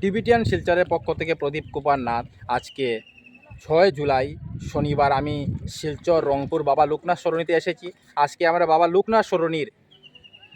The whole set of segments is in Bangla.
টিবিটিয়ান শিলচরের পক্ষ থেকে প্রদীপ কুমার নাথ। আজকে ছয় জুলাই, শনিবার আমি শিলচর রংপুর বাবা লোকনাথ সরণিতে এসেছি। আজকে আমরা বাবা লোকনাথ সরণির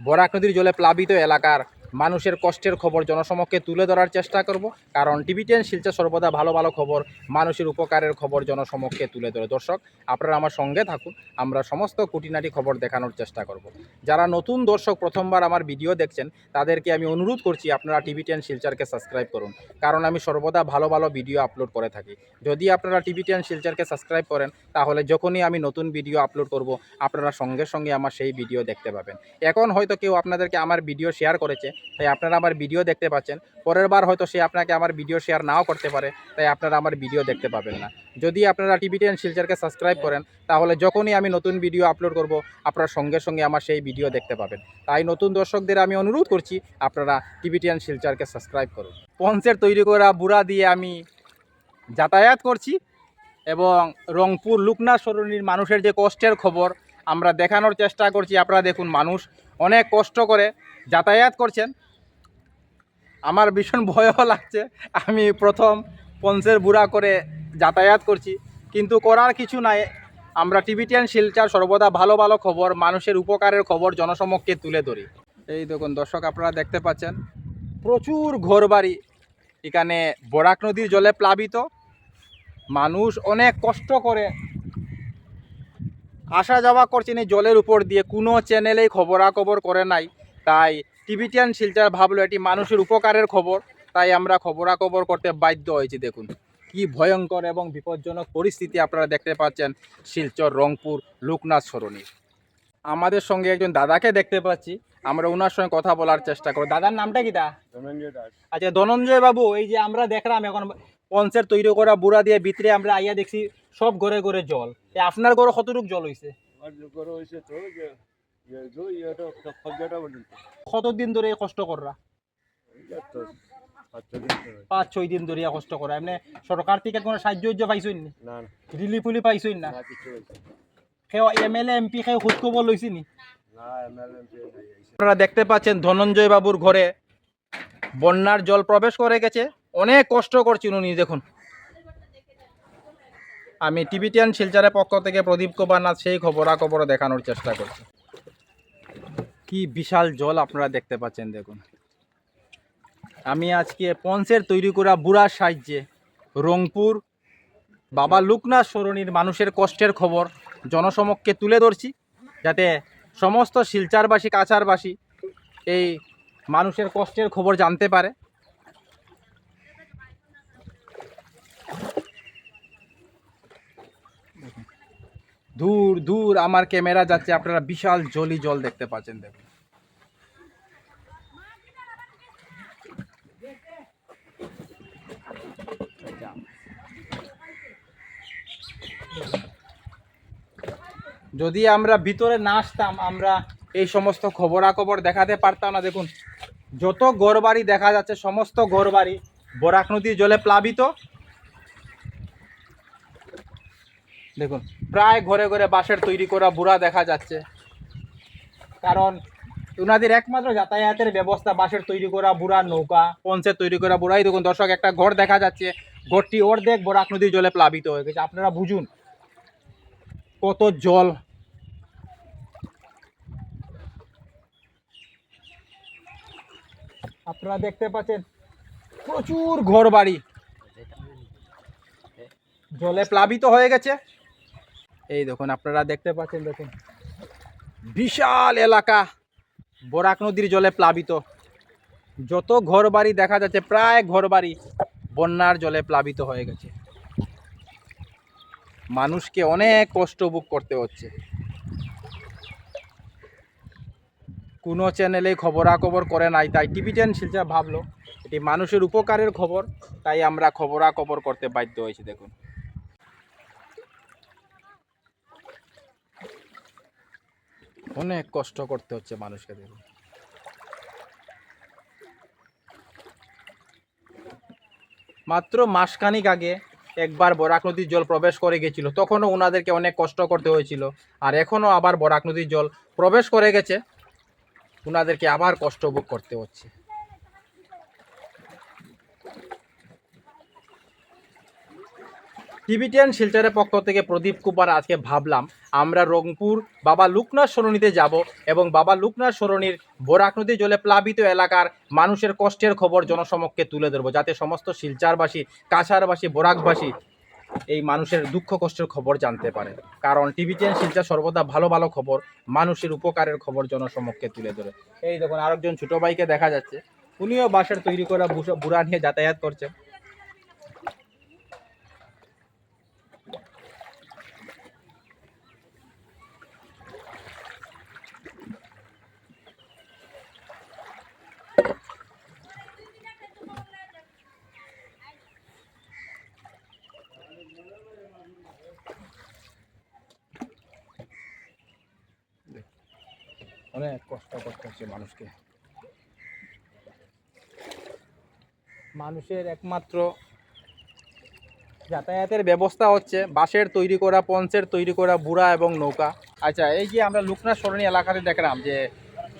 বরাক নদীর জলে প্লাবিত এলাকার মানুষের কষ্টের খবর জনসমক্ষে তুলে ধরার চেষ্টা করব। কারণ টিভিটেন শিলচর সর্বদা ভালো ভালো খবর, মানুষের উপকারের খবর জনসমক্ষে তুলে ধরে। দর্শক, আপনারা আমার সঙ্গে থাকুন, আমরা সমস্ত কুটিনাটি খবর দেখানোর চেষ্টা করব। যারা নতুন দর্শক, প্রথমবার আমার ভিডিও দেখছেন, তাদেরকে আমি অনুরোধ করছি, আপনারা টিভি টেন শিলচারকে সাবস্ক্রাইব করুন। কারণ আমি সর্বদা ভালো ভালো ভিডিও আপলোড করে থাকি। যদি আপনারা টিভি টেন শিলচারকে সাবস্ক্রাইব করেন, তাহলে যখনই আমি নতুন ভিডিও আপলোড করব, আপনারা সঙ্গে সঙ্গে আমার সেই ভিডিও দেখতে পাবেন। এখন হয়তো কেউ আপনাদেরকে আমার ভিডিও শেয়ার করেছে তাই আপনারা আমার ভিডিও দেখতে পাচ্ছেন। পরের বার হয়তো সে আপনাকে আমার ভিডিও শেয়ার নাও করতে পারে তাই আপনারা আমার ভিডিও দেখতে পাবেন না। যদি আপনারা টিভি টেন শিলচারকে সাবস্ক্রাইব করেন তাহলে যখনই আমি নতুন ভিডিও আপলোড করব আপনারা সঙ্গে সঙ্গে আমার সেই ভিডিও দেখতে পাবেন। তাই নতুন দর্শকদের আমি অনুরোধ করছি আপনারা টিভি টেন শিলচারকে সাবস্ক্রাইব করুন। পঞ্চের তৈরি করা বুড়া দিয়ে আমি যাতায়াত করছি এবং রংপুর লুকনা সরণির মানুষের যে কষ্টের খবর আমরা দেখানোর চেষ্টা করছি। আপনারা দেখুন মানুষ অনেক কষ্ট করে যাতায়াত করছেন। আমার ভীষণ ভয়ও লাগছে। আমি প্রথম পঞ্চের বুড়া করে যাতায়াত করছি। কিন্তু করার কিছু নাই। আমরা টিভিটিয়ান শিলচার সর্বদা ভালো ভালো খবর, মানুষের উপকারের খবর জনসমক্ষে তুলে ধরি। এই দেখুন, দর্শক, আপনারা দেখতে পাচ্ছেন, প্রচুর ঘরবাড়ি এখানে বরাক নদীর জলে প্লাবিত। মানুষ অনেক কষ্ট করে আসা যাওয়া করছেন এই জলের উপর দিয়ে। কোনো চ্যানেলেই খবরাখবর করে নাই। তাই টিভিটিয়ান শিলচার ভাবলো এটি মানুষের উপকারের খবর। তাই আমরা খবরাখবর করতে বাধ্য হয়েছি দেখুন। কি ভয়ঙ্কর এবং বিপজ্জনক পরিস্থিতি আপনারা দেখতে পাচ্ছেন শিলচর রংপুর লোকনাথ সরণির আমাদের সঙ্গে একজন দাদাকে দেখতে পাচ্ছি। আমরা ওনার সঙ্গে কথা বলার চেষ্টা করব। দাদার নামটা কি দা? ধনঞ্জয় আচ্ছা ধনঞ্জয় বাবু এই যে আমরা দেখলাম এখন পঞ্চের তৈরি করা বুড়া দিয়ে ভিতরে আমরা আইয়া দেখছি সব ঘরে ঘরে জল। আপনার ঘরে কতটুক জল হয়েছে করে কতদিন ধরে কষ্ট কররা? পাঁচ ছয় দিন ধরে। কষ্ট করা এমনি সরকার থেকে কোনো সাহায্য উজ্জ্য পাইছই নি? রিলিফ উলি পাইছই না? এম এল এ এমপি খেয়ে খোঁজ খবর লইছি নি। আপনারা দেখতে পাচ্ছেন ধনঞ্জয় বাবুর ঘরে বন্যার জল প্রবেশ করে গেছে। অনেক কষ্ট করছেন উনি, দেখুন। আমি টিভিটিয়ান শিলচারের পক্ষ থেকে প্রদীপ কুমার নাথ সেই খবরাখবর দেখানোর চেষ্টা করছি। কি বিশাল জল আপনারা দেখতে পাচ্ছেন, দেখুন। আমি আজকে পঞ্চের তৈরি করা বুড়ার সাহায্যে রংপুর বাবা লোকনাথ সরণির মানুষের কষ্টের খবর জনসমক্ষে তুলে ধরছি, যাতে সমস্ত শিলচারবাসী, কাছারবাসী এই মানুষের কষ্টের খবর জানতে পারে। দূর দূর আমার ক্যামেরা যাচ্ছে, আপনারা বিশাল জলি জল দেখতে পাচ্ছেন, দেখুন। যদি আমরা ভিতরে না আসতাম, আমরা এই সমস্ত খবরাখবর দেখাতে পারতাম না, দেখুন। যত ঘরবাড়ি দেখা যাচ্ছে, সমস্ত ঘরবাড়ি বরাক নদীর জলে প্লাবিত। দেখুন, প্রায় ঘরে ঘরে বাঁশের তৈরি করা বুড়া দেখা যাচ্ছে। কারণ ওনাদের একমাত্র যাতায়াতের ব্যবস্থা, বাঁশের তৈরি করা বুড়া নৌকা, পঞ্চের তৈরি করা বুড়াই দেখুন, দর্শক, একটা ঘর দেখা যাচ্ছে। ঘরটি অর্ধেক বরাক নদীর জলে প্লাবিত হয়ে গেছে। আপনারা বুঝুন কত জল। আপনারা দেখতে পাচ্ছেন প্রচুর ঘর বাড়ি জলে প্লাবিত হয়ে গেছে। এই দেখুন, আপনারা দেখতে পাচ্ছেন, দেখুন। বিশাল এলাকা, বরাক নদীর জলে প্লাবিত। যত ঘর বাড়ি দেখা যাচ্ছে, প্রায় ঘর বাড়ি বন্যার জলে প্লাবিত হয়ে গেছে। মানুষকে অনেক কষ্ট ভোগ করতে হচ্ছে। কোনো চ্যানেলে খবরাখবর করে নাই, তাই টিভি টেন ভাবলো, এটি মানুষের উপকারের খবর, তাই আমরা খবরাখবর করতে বাধ্য হয়েছি, দেখুন। অনেক কষ্ট করতে হচ্ছে মানুষকে দেখুন। মাত্র মাসখানিক আগে একবার বরাক নদীর জল প্রবেশ করে গেছিল, তখনও ওনাদেরকে অনেক কষ্ট করতে হয়েছিল, আর এখনও আবার বরাক নদীর জল প্রবেশ করে গেছে। ওনাদেরকে আবার কষ্ট ভোগ করতে হচ্ছে। টিভিটিয়ান শিলচরের পক্ষ থেকে প্রদীপ কুমার আজকে ভাবলাম, আমরা রংপুর বাবা লোকনাথ সরণিতে যাব এবং বাবা লোকনাথ সরণির বোরাক নদী জলে প্লাবিত এলাকার মানুষের কষ্টের খবর জনসমক্ষে তুলে ধরবো, যাতে সমস্ত শিলচারবাসী কাছারবাসী বোরাকবাসী এই মানুষের দুঃখ কষ্টের খবর জানতে পারে। কারণ টিভিটিয়ান শিলচর সর্বদা ভালো ভালো খবর, মানুষের উপকারের খবর জনসমক্ষে তুলে ধরে। এই দেখুন, আরেকজন ছোট ভাইকে দেখা যাচ্ছে। উনিও বাঁশের তৈরি করা বুড়া নিয়ে যাতায়াত করছেন। অনেক কষ্ট করতে হচ্ছে মানুষকে। মানুষের একমাত্র যাতায়াতের ব্যবস্থা হচ্ছে বাঁশের তৈরি করা, পঞ্চের তৈরি করা, বুড়া এবং নৌকা। আচ্ছা এই যে আমরা লুকনা সরণি এলাকাতে দেখলাম যে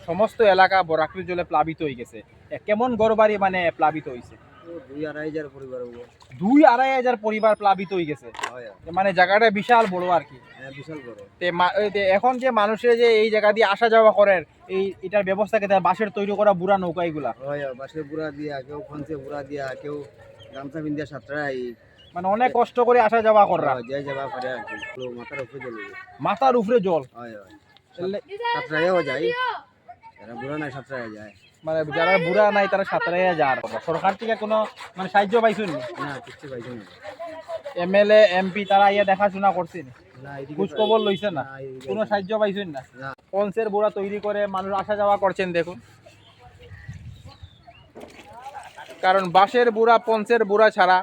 সমস্ত এলাকা বরাকরি জলে প্লাবিত হয়ে গেছে। কেমন গড়বাড়ি মানে প্লাবিত হয়েছে দুই আড়াই হাজার পরিবার দুই আড়াই হাজার পরিবার প্লাবিত হয়ে গেছে। মানে জায়গাটা বিশাল বড় আর কি। হ্যাঁ বিশাল বড়। এখন যে মানুষের যে এই জায়গা দিয়ে আসা যাওয়া করেন এই এটার ব্যবস্থা কে বাঁশের তৈরি করা বুড়া নৌকা এগুলা? হয় বাসের বুড়া দিয়া কেউ ফোনসে বুড়া দিয়া কেউ গামছা বিন্দিয়া সাতটায় মানে অনেক কষ্ট করে আসা যাওয়া করা। যাই যাবা পারে আর কি। মাথার উপরে চলে মাথার উপরে জল। হয় হয়। সাতটায়ও যায়। বুড়া নাই সাতটায় যায়। মানে যারা বুড়া নাই তারা সাঁতারে যার সরকার থেকে কোনো মানে সাহায্য পাইছেন না? কিচ্ছু পাইছো না। এমএলএ এমপি তারা ইয়ে দেখাশোনা করছেন খোঁজ খবর লইছেন না? কোনো সাহায্য পাইছেন না? না। পঞ্চের বুড়া তৈরি করে মানুষ আসা যাওয়া করছেন দেখুন। কারণ বাঁশের বুড়া পঞ্চের বুড়া ছাড়া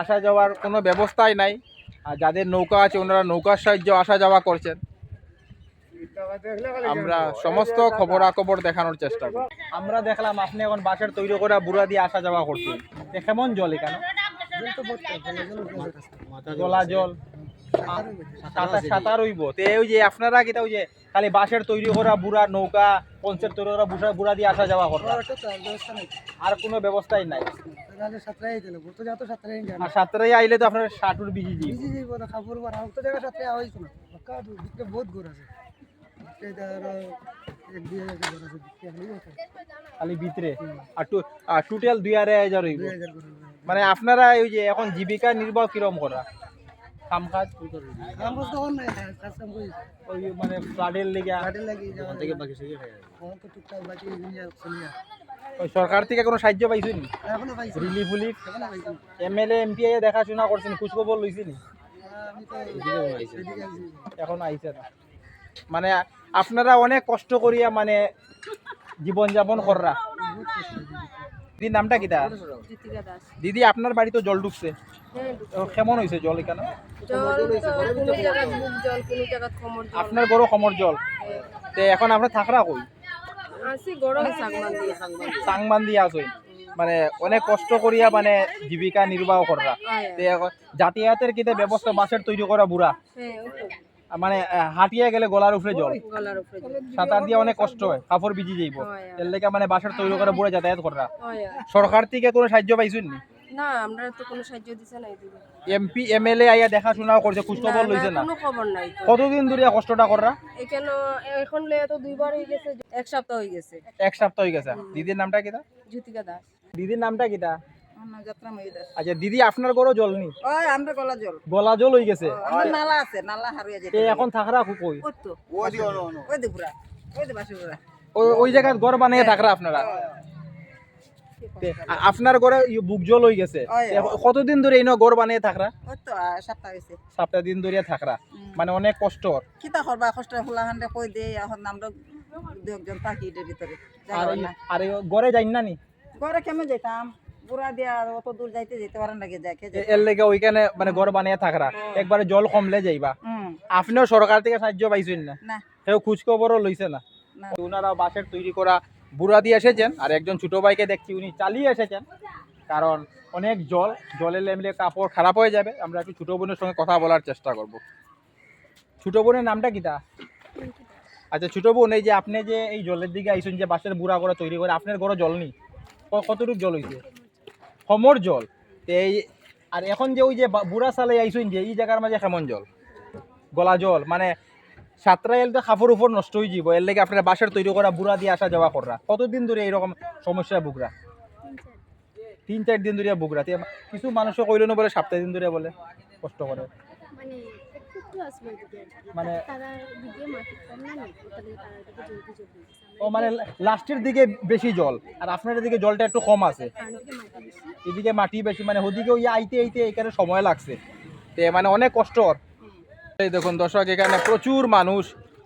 আসা যাওয়ার কোনো ব্যবস্থাই নাই। আর যাদের নৌকা আছে ওনারা নৌকার সাহায্য আসা যাওয়া করছেন। আমরা সমস্ত খবরাখবর দেখানোর চেষ্টা করি। আমরা দেখলাম আপনি এখন বাঁশের তৈরি করা বুড়া দিয়ে আসা যাওয়া করছেন। কেমন জল এখানে? জলা জল। সাঁতার সাঁতার হইব। তে ওই যে আপনারা কিটা ওই যে খালি বাঁশের তৈরি করা বুড়া নৌকা পঞ্চের তৈরি করা বুড়া বুড়া দিয়ে আসা যাওয়া করা আর কোনো ব্যবস্থাই নাই। আর আইলে তো আপনার সাটুর বিজি দিব খালি ভিতরে? আর আর টোটাল দুই আড়াই হাজার হইব। মানে আপনারা ওই যে এখন জীবিকা নির্বাহ কিরম করা? কাম কাজ ওই মানে ফ্লাডের লেগে ওখান থেকে বাকি সুযোগ ওই সরকার থেকে কোনো সাহায্য পাইছেন? রিলিফ উলিফ? এমএলএ এমপি দেখাশোনা করছেন খোঁজখবর লইছেন? এখন আইছে না। মানে আপনারা অনেক কষ্ট করিয়া মানে জীবন যাপন কররা। দিদির নামটা কিটা দিদি আপনার বাড়ি তো জল ঢুকছে। হ্যাঁ কেমন হয়েছে জল এখানে? আপনার গরু কমর জল। তে এখন আপনার থাকরা কই? সাংবান দিয়ে। আসই মানে অনেক কষ্ট করিয়া মানে জীবিকা নির্বাহ কররা। যাতায়াতের কিতে ব্যবস্থা বাসের তৈরি করা বুড়া। হ্যাঁ মানে হাঁটিয়া গেলে গলার উপরে জল। সাঁতার দিয়ে অনেক কষ্ট হয় কাপড় ভিজি যাইব। এর লেগে মানে বাসের তৈরি করা বুড়া যাতায়াত হয় সরকার থেকে কোনো সাহায্য পাইছেন নি না আমরা তো কোনো সাহায্য দিছে না এমপি এমএলএ আইয়া দেখাশোনাও করছে খোঁজখবর লইছে না। কোনো খবর নাই কতদিন ধরে কষ্টটা কররা এখানে এখন লে তো দুইবার গেছে এক সপ্তাহ গেছে। এক সপ্তাহ গেছে। দিদির নামটা কিটা জ্যোতিকা দাস। দিদির নামটা দাস আচ্ছা দিদি আপনার গরো জল নি ওই আমরা গলা জল। গলা জল হয়ে গেছে? আমার নালা আছে নালা হারিয়ে তে এখন থাকরা কই? ওই তো। ওই দে পুরা। ওই দে বাসু পুরা। ওই ওই জায়গায় ঘর বানিয়ে থাকরা আপনারা? আপনার ঘরে বুক জল হয়ে গেছে? কতদিন ধরে এই ঘর বানিয়ে থাকরা? সপ্তাহ হয়েছে দিন ধরে থাকরা। মানে অনেক কষ্ট। কিতা করবা কষ্ট হলা হান্ডে কই দে এখন আমরা দু একজন থাকি ভিতরে। আর ঘরে যাই না নি? ঘরে কেমন যেতাম বুড়া দিয়া অত দূর যাইতে যেতে পারেন লাগে যাই এর লেগে ওইখানে মানে ঘর বানিয়ে থাকরা। একবারে জল কমলে যাইবা। আপনিও সরকার থেকে সাহায্য পাইছেন না? না। কেউ খোঁজ খবরও লইছে না। না। ওনারা বাসের তৈরি করা বুড়া দিয়ে এসেছেন আর একজন ছোট ভাইকে দেখছি উনি চালিয়ে এসেছেন। কারণ অনেক জল জলে লেমলে কাপড় খারাপ হয়ে যাবে। আমরা একটু ছোট বোনের সঙ্গে কথা বলার চেষ্টা করব। ছোট বোনের নামটা কিটা আচ্ছা ছোট বোন এই যে আপনি যে এই জলের দিকে আইসুন যে বাসের বুড়া করে তৈরি করে আপনার ঘরে জল নেই। কতটুকু জল হইছে? সমর জল। এই আর এখন যে ওই যে বুড়া সালে আইসুন যে এই জায়গার মাঝে কেমন জল। গলা জল। মানে সাতটা এল তো খাফর উপর নষ্ট হয়ে যাব এর লেগে আপনারা বাসার তৈরি করা বুড়া দিয়ে আসা যাওয়া করা কতদিন ধরে এরকম সমস্যা বুকরা তিন চার দিন ধরে বুকরা কিছু মানুষে কইল না বলে সপ্তাহ দিন ধরে বলে। কষ্ট করে। মানে ও মানে লাস্টের দিকে বেশি জল, আর আপনার দিকে জলটা একটু কম আছে। এদিকে মাটি বেশি মানে ওদিকে ওই আইতে আইতে এখানে সময় লাগছে। তে মানে অনেক কষ্ট। এই দেখুন দর্শক, এখানে প্রচুর মানুষ।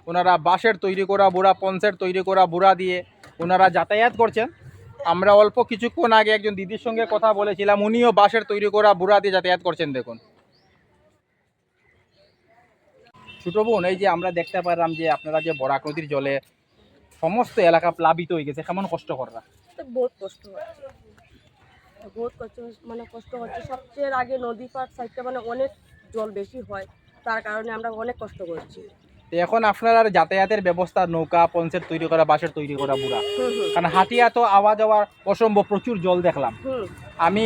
ওনারা বাঁশের তৈরি করা, বুড়া পঞ্চের তৈরি করা, বুড়া দিয়ে ওনারা যাতায়াত করছেন। আমরা অল্প কিছুক্ষণ আগে একজন দিদির সঙ্গে কথা বলেছিলাম, উনিও বাঁশের তৈরি করা, বুড়া দিয়ে যাতায়াত করছেন, দেখুন। ছোট বোন, এই যে আমরা দেখতে পারলাম যে আপনারা যে বরাক নদীর জলে সমস্ত এলাকা প্লাবিত হয়ে গেছে কেমন কষ্ট করা বহুত কষ্ট বহুত কষ্ট মানে কষ্ট হচ্ছে। সবচেয়ে আগে নদী পার সাইডটা মানে অনেক জল বেশি হয় তার কারণে আমরা অনেক কষ্ট করছি। তো এখন আপনার যাতায়াতের ব্যবস্থা নৌকা পঞ্চের তৈরি করা বাঁশের তৈরি করা বুড়া কারণ হাটিয়া তো আওয়া যাওয়ার অসম্ভব প্রচুর জল দেখলাম। আমি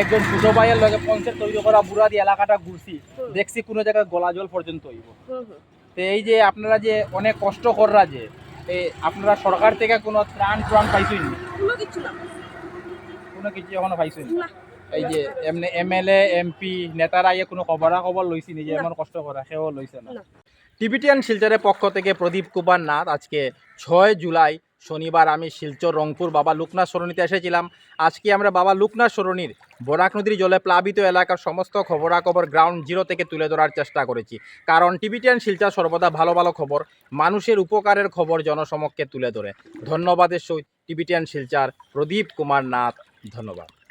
একজন ছোট ভাইয়ের লগে পঞ্চের তৈরি করা বুড়া দিয়ে এলাকাটা ঘুরছি দেখছি কোনো জায়গায় গলা জল পর্যন্ত হইব। তো এই যে আপনারা যে অনেক কষ্ট কররা যে আপনারা সরকার থেকে কোনো ত্রাণ ট্রাণ পাইছেন? কোনো কিছু না। কোনো কিছু এখনও পাইছেন? না। এই যে এমনি এমএলএ এমপি নেতারা ইয়ে কোনো খবরা খবর লইছি নিজে যে এমন কষ্ট করা সেও লইছে না। না। টিবিটিয়ান শিলচরের পক্ষ থেকে প্রদীপ কুমার নাথ আজকে ছয় জুলাই শনিবার আমি শিলচর, রংপুর বাবা লোকনাথ সরণিতে এসেছিলাম। আজকে আমরা বাবা লোকনাথ সরণির বরাক নদীর জলে প্লাবিত এলাকার সমস্ত খবরাখবর গ্রাউন্ড জিরো থেকে তুলে ধরার চেষ্টা করেছি। কারণ টিবিটিয়ান শিলচর সর্বদা ভালো ভালো খবর, মানুষের উপকারের খবর জনসমক্ষে তুলে ধরে। ধন্যবাদের সহিত টিবিটিয়ান শিলচার, প্রদীপ কুমার নাথ, ধন্যবাদ।